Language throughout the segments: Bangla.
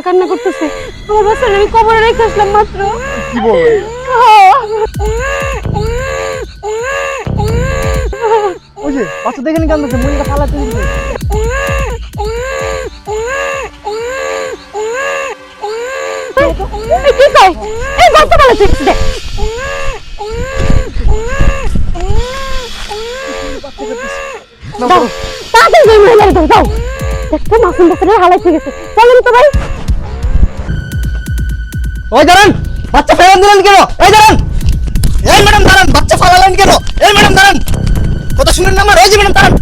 বাচ্চা কান্না করতেছে। আমার বাচ্চা আমি কবরে রেখে আসলাম মাত্র। কি বলে? ওই যে বাচ্চা দেখেনি কান্দাছে মহিলাটা পালাতে দিচ্ছে এই কি কয়? এই বাচ্চা পালাতে দে। দাও তাড়াতাড়ি যাই দাও। দাও দেখতো মাসুম বাচ্চাটা হালাই ঠিক আছে চলেন তো ভাই। ওই দাঁড়ান, বাচ্চা ফেলান দিলেন কেন? ওই দাঁড়ান। এই ম্যাডাম দাঁড়ান, বাচ্চা ফালালেন কেন? এই ম্যাডাম দাঁড়ান। কথা শুনেন না আমার ওই যে ম্যাডাম দাঁড়ান।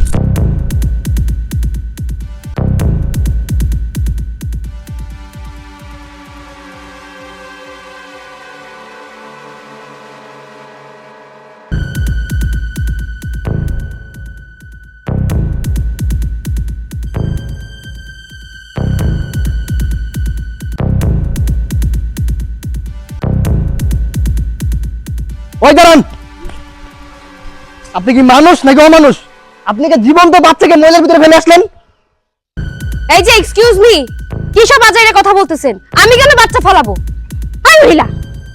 ওই দাঁড়ান। আপনি কি মানুষ নাকি অমানুষ? আপনি কি জীবন্ত বাচ্চাকে ময়লার ভিতরে ফেলে আসলেন? এই যে এক্সকিউজ মি কি সব আজাইরে কথা বলতেছেন? আমি কেন বাচ্চা ফলাবো? হাই মহিলা,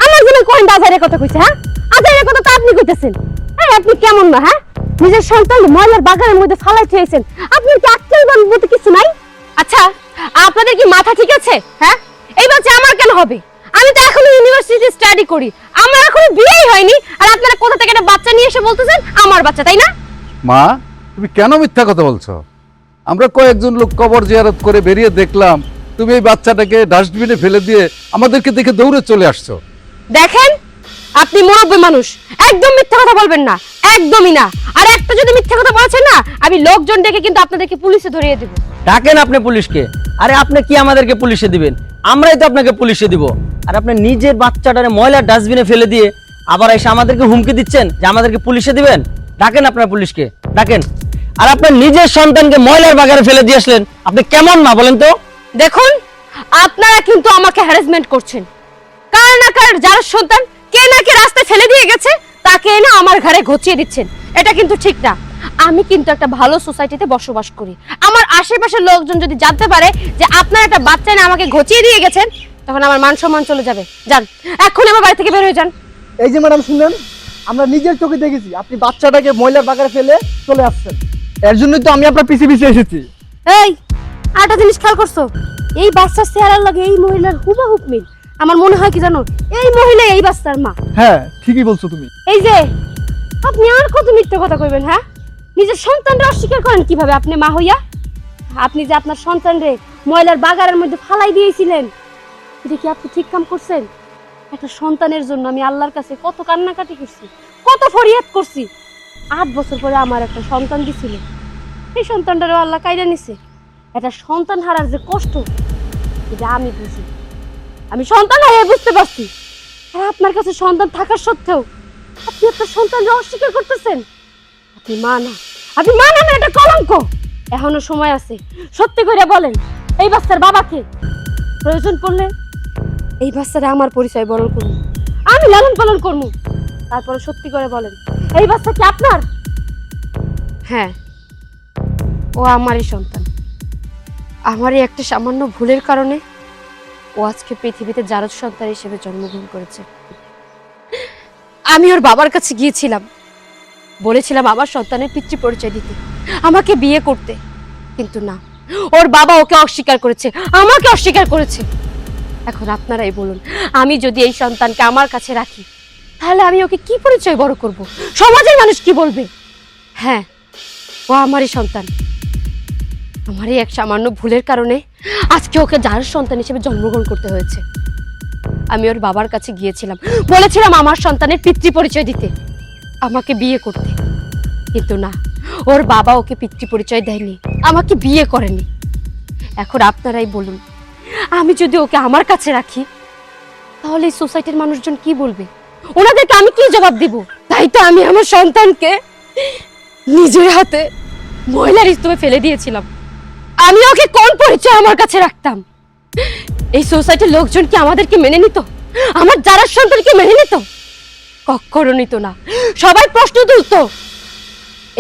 আমার জন্য কোন আজাইরে কথা কইছে হ্যাঁ? আজাইরে কথা তো আপনি কইতেছেন। এই, আপনি কেমন না হ্যাঁ? নিজের সন্তান ময়লার বাগানের মধ্যে ফালাই থুয়েছেন আপনি কি আক্কেল বলতে কিছু নাই? আচ্ছা আপনাদের কি মাথা ঠিক আছে হ্যাঁ? এই বাচ্চা আমার কেন হবে? আমি তো এখনও ইউনিভার্সিটি স্টাডি করি। আমার এখনও বিয়েই হয়নি আর আপনারা কোথা থেকে একটা বাচ্চা নিয়ে এসে বলতেছেন? আমার বাচ্চা তাই না? মা তুমি কেন মিথ্যা কথা বলছো? আমরা কয়েকজন লোক কবর জিয়ারত করে বেরিয়ে দেখলাম তুমি এই বাচ্চাটাকে ডাস্টবিনে ফেলে দিয়ে আমাদেরকে দেখে দৌড়ে চলে আসছো। দেখেন আপনি মুরব্বী মানুষ একদম মিথ্যা কথা বলবেন না একদমই না। আর একটা যদি মিথ্যা কথা বলেছেন না আমি লোকজন ডেকে কিন্তু আপনাদেরকে পুলিশে ধরিয়ে দেব। ডাকেন আপনি পুলিশকে। আরে আপনি কি আমাদেরকে পুলিশে দিবেন? আমরাই তো আপনাকে পুলিশে দিব। আর আপনি নিজের বাচ্চাটারে ময়লার ডাস্টবিনে ফেলে দিয়ে আবার এসে আমাদেরকে হুমকি দিচ্ছেন যে আমাদেরকে পুলিশে দিবেন? ডাকেন আপনার পুলিশকে, ডাকেন। আর আপনার নিজের সন্তানকে ময়লার বাগানে ফেলে দিয়ে আসলেন, আপনি কেমন না বলেন তো? দেখুন, আপনারা কিন্তু আমাকে হ্যারাসমেন্ট করছেন। কার না কার যার সন্তান কে না কে রাস্তায় ফেলে দিয়ে গেছে, তাকে এনে আমার ঘরে ঘুচিয়ে দিচ্ছেন। এটা কিন্তু ঠিক না। আমি কিন্তু একটা ভালো সোসাইটিতে বসবাস করি। আমার আশেপাশের লোকজন যদি জানতে পারে যে আপনার একটা বাচ্চা না আমাকে ঘচিয়ে দিয়ে গেছেন তখন আমার মান সম্মান চলে যাবে। যান এখন আমার বাড়ি থেকে বের হয়ে যান। এই যে ম্যাডাম শুনলেন? আমরা নিজের চোখে দেখেছি। আপনি বাচ্চাটাকে ময়লার বাগানে ফেলে চলে আসছেন। এর জন্যই তো আমি আপনার পিছিয়ে পিছিয়ে এসেছি। এই আরেকটা জিনিস খেয়াল করছ? এই বাচ্চার চেহারার লাগে এই মহিলার হুবাহুব মিল। আমার মনে হয় কি জানো? এই মহিলা এই বাচ্চার মা। হ্যাঁ ঠিকই বলছো তুমি। এই যে আপনি আর কত মিথ্যে কথা কইবেন হ্যাঁ? নিজের সন্তানরা অস্বীকার করেন কীভাবে? আপনি মা হইয়া? আপনি যে আপনার সন্তানরে ময়লার বাগানের মধ্যে ফালাই দিয়েছিলেন, এটা কি আপনি ঠিক কাম করছেন? একটা সন্তানের জন্য আমি আল্লাহর কাছে কত কান্নাকাটি করছি, কত ফরিয়াদ করছি। আট বছর পরে আমার একটা সন্তান দিছিল। এই সন্তানটারও আল্লাহ কাইরা নিছে। একটা সন্তান হারার যে কষ্ট, এটা আমি বুঝি। আমি সন্তান হারিয়ে বুঝতে পারছি। আর আপনার কাছে সন্তান থাকার সত্ত্বেও আপনি আপনার সন্তানকে অস্বীকার করতেছেন। আপনি মা না। আপনি মা না না এটা কলঙ্ক। এখনও সময় আছে। সত্যি করে বলেন, এই বাচ্চার বাবাকে প্রয়োজন পড়লে এই বাচ্চারা আমার পরিচয় বরণ করুন। আমি লালন পালন করব। তারপরে সত্যি করে বলেন, এই বাচ্চা কি আপনার? হ্যাঁ ও আমারই সন্তান। আমারই একটা সামান্য ভুলের কারণে ও আজকে পৃথিবীতে জারদ সন্তান হিসেবে জন্মগ্রহণ করেছে। আমি ওর বাবার কাছে গিয়েছিলাম। বলেছিলাম আমার সন্তানের পিতৃ পরিচয় দিতে, আমাকে বিয়ে করতে। কিন্তু না, ওর বাবা ওকে অস্বীকার করেছে, আমাকে অস্বীকার করেছে। এখন আপনারাই বলুন, আমি যদি এই সন্তানকে আমার কাছে রাখি, তাহলে আমি ওকে কি পরিচয় বড় করব? সমাজের মানুষ কি বলবে? হ্যাঁ ও আমারই সন্তান। আমারই এক সামান্য ভুলের কারণে আজকে ওকে যার সন্তান হিসেবে জন্মগ্রহণ করতে হয়েছে। আমি ওর বাবার কাছে গিয়েছিলাম, বলেছিলাম আমার সন্তানের পিতৃ পরিচয় দিতে। আমাকে বিয়ে করতে। কিন্তু না, ওর বাবা ওকে পিতৃ পরিচয় দেয়নি, আমাকে বিয়ে করেনি। এখন আপনারাই বলুন, আমি যদি ওকে আমার কাছে রাখি, তাহলে এই সোসাইটির মানুষজন কি বলবে? ওনাদেরকে আমি কি জবাব দিব? তাই তো আমি আমার সন্তানকে নিজের হাতে মহিলার স্তূপে ফেলে দিয়েছিলাম। আমি ওকে কোন পরিচয় আমার কাছে রাখতাম? এই সোসাইটির লোকজন কি আমাদেরকে মেনে নিত? আমার যারা সন্তানকে মেনে নিত? নিত না। সবাই প্রশ্ন তুলতো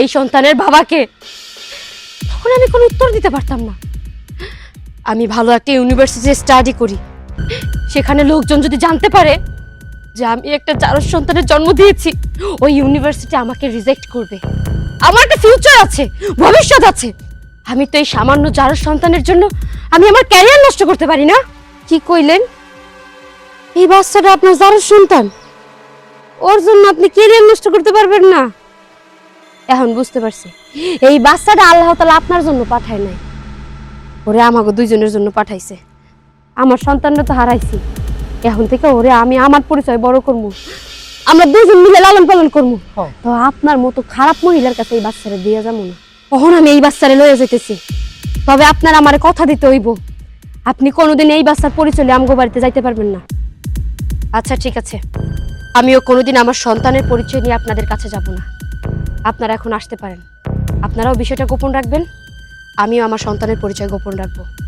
এই সন্তানের বাবাকে তখন আমি কোনো উত্তর দিতে পারতাম না। আমি ভালো একটা ইউনিভার্সিটিতে স্টাডি করি। সেখানে লোকজন যদি জানতে পারে যে আমি একটা চারস সন্তানের জন্ম দিয়েছি, ওই ইউনিভার্সিটি আমাকে রিজেক্ট করবে। আমার একটা ফিউচার আছে, ভবিষ্যৎ আছে। আমি তো এই সামান্য চারস সন্তানের জন্য আমি আমার ক্যারিয়ার নষ্ট করতে পারি না। কি কইলেন? এই বাচ্চাটা আপনার চারস সন্তান? ওর জন্য আপনি কেরিয়ার নষ্ট করতে পারবেন না। এখন বুঝতে পারছি। এই বাচ্চাটা আল্লাহ তালা আপনার জন্য পাঠায় নাই। ওরে আমাকে দুইজনের জন্য পাঠাইছে। আমার সন্তানরা তো হারাইছি। এখন থেকে ওরে আমি আমার পরিচয় বড় করব। আমরা দুজন মিলে লালন পালন করব। তো আপনার মতো খারাপ মহিলার কাছে এই বাচ্চারা দিয়ে যাব না। তখন আমি এই বাচ্চারে লয়ে যেতেছি তবে আপনার আমার কথা দিতে হইব। আপনি কোনোদিন এই বাচ্চার পরিচয় আমগো বাড়িতে যাইতে পারবেন না। আচ্ছা ঠিক আছে। আমিও কোনোদিন আমার সন্তানের পরিচয় নিয়ে আপনাদের কাছে যাব না। আপনারা এখন আসতে পারেন। আপনারাও বিষয়টা গোপন রাখবেন। আমিও আমার সন্তানের পরিচয় গোপন রাখব।